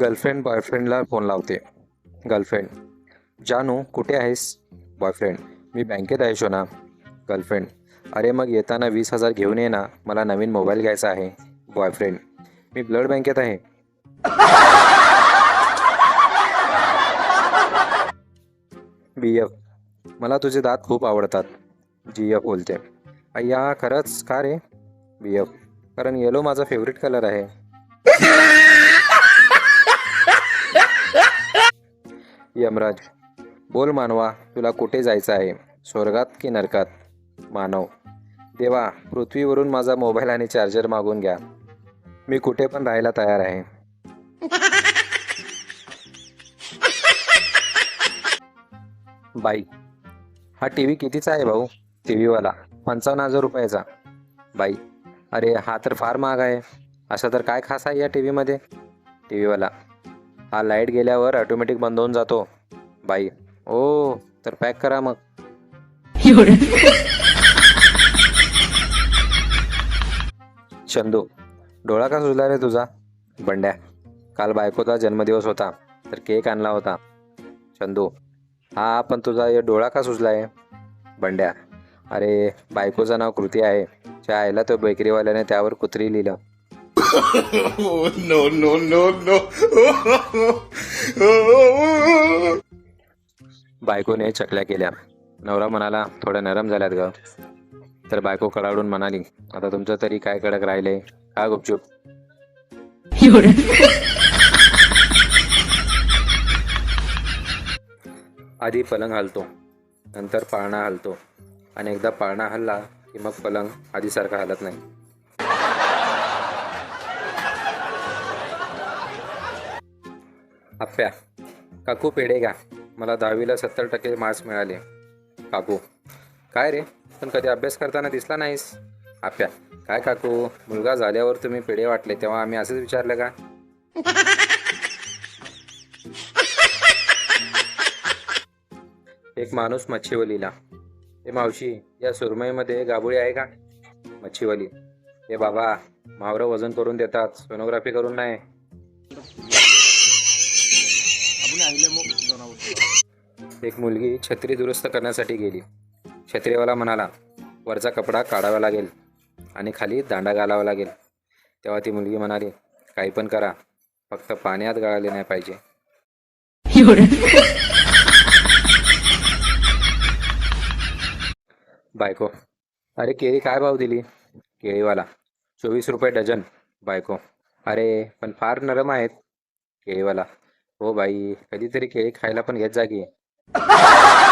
Girlfriend बॉयफ्रेंडला phone लावते. Girlfriend जानू कुठे आहेस? बॉयफ्रेंड मी बँकेत आहे शोना. गर्लफ्रेंड अरे मग येताना वीस हजार घेऊन ये ना. मला नवीन मोबाईल घ्यायचा आहे. बॉयफ्रेंड मी ब्लड बँकेत आहे. बी एफ मला तुझे दात खूप आवडतात. जी एफ बोलते. अय्या खरंच? का रे? बी एफ कारण येलो माझा फेवरेट कलर आहे. यमराज बोल मानवा तुला कुठे जायचं आहे? स्वर्गात की नरकात? मानव. देवा पृथ्वीवरून माझा मोबाईल आणि चार्जर मागून घ्या. मी कुठे पण राहायला तयार आहे. बाई हा टी व्ही कितीचा आहे भाऊ? टी व्हीवाला पंचावन्न हजार रुपयाचा. बाई अरे हा तर फार महाग आहे. असं तर काय खास आहे या टी व्हीमध्ये टी व्हीवाला हा लाइट गेल्यावर ऑटोमॅटिक बंद होऊन जातो. बाई. ओ तर पॅक करा मग. चंदू डोळा का सुजला रे तुझा? बंड्या काल बायकोचा जन्मदिवस होता तर केक आणला होता. चंदू हा पण तुझा हे डोळा का सुजलाय बंड्या अरे बायकोचं नाव कृती आहे. त्या आईला तो बेकरीवाल्याने त्यावर कुत्री लिहिलं. No, no, no, no. बायकोने चकल्या केल्या. नवरा म्हणाला थोड्या नरम झाल्यात ग. तर बायको कडाडून म्हणाली आता तुमचं तरी काय कडक राहिले का गुपचूप. आधी पलंग हलतो नंतर पाळणा हलतो. आणि एकदा पाळणा हलला की मग पलंग आधीसारखा हलत नाही. आप्या काकू पेढे घ्या. मला दहावीला सत्तर टक्के मार्क्स मिळाले. काकू काय रे? पण कधी अभ्यास करताना दिसला नाहीस? आप्या काय काकू? मुलगा झाल्यावर तुम्ही पिढे वाटले तेव्हा आम्ही असंच विचारलं का? एक माणूस मच्छीवलीला. ए मावशी या सुरमईमध्ये गाबुळी आहे का? मच्छीवली. ए बाबा मावरं वजन करून देतात सोनोग्राफी करून नाही. एक मुलगी छत्री दुरुस्त करण्यासाठी गेली. छत्रीवाला म्हणाला वरचा कपडा काढावा लागेल आणि खाली दांडा घालावा लागेल. तेव्हा ती मुलगी म्हणाली काही पण करा फक्त पाण्यात गाळले नाही पाहिजे. बायको अरे केळी काय भाव दिली? केळीवाला चोवीस रुपये डझन. बायको अरे पण फार नरम आहेत. केळीवाला हो बाई कधीतरी केळी खायला पण घेत जागी